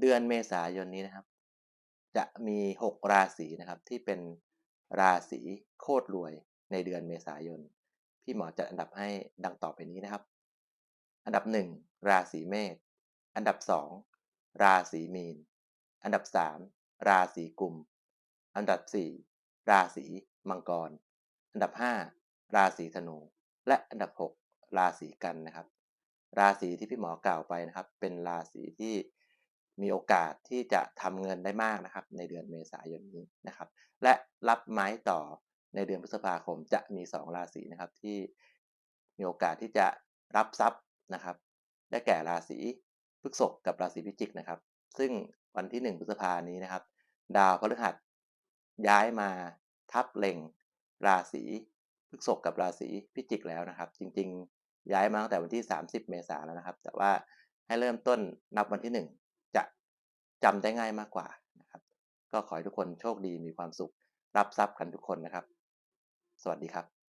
เดือนเมษายนนี้นะครับ จะมี 6 ราศีนะครับ ที่เป็นราศีโคตรรวยในเดือนเมษายน พี่หมอจัดอันดับให้ดังต่อไปนี้นะครับ อันดับ 1 ราศีเมษ อันดับ 2 ราศีมีน อันดับ 3 ราศีกุม อันดับ 4 ราศีมังกร อันดับ 5 ราศีธนู และอันดับ 6 ราศีกันนะครับ ราศีที่พี่หมอกล่าวไปนะครับ เป็นราศีที่ มีโอกาสที่จะทำเงินได้มากนะครับ ในเดือนเมษายนนี้นะครับ และรับไม้ต่อในเดือนพฤษภาคมจะมี 2 ราศีนะครับที่มีโอกาสที่จะรับทรัพย์นะครับ ได้แก่ราศีพฤษภกับราศีพิจิกนะครับ ซึ่งวันที่ 1 พฤษภานี้นะครับ ดาวพฤหัสย้ายมาทับเล็งราศีพฤษภกับราศีพิจิกแล้วนะครับ จริงๆ ย้ายมาตั้งแต่วันที่ 30 เมษายนแล้วนะครับ แต่ว่าให้เริ่มต้นนับวันที่1 จำได้ง่ายมากกว่านะครับ ก็ขอให้ทุกคนโชคดีมีความสุข รับทรัพย์กันทุกคนนะครับ สวัสดีครับ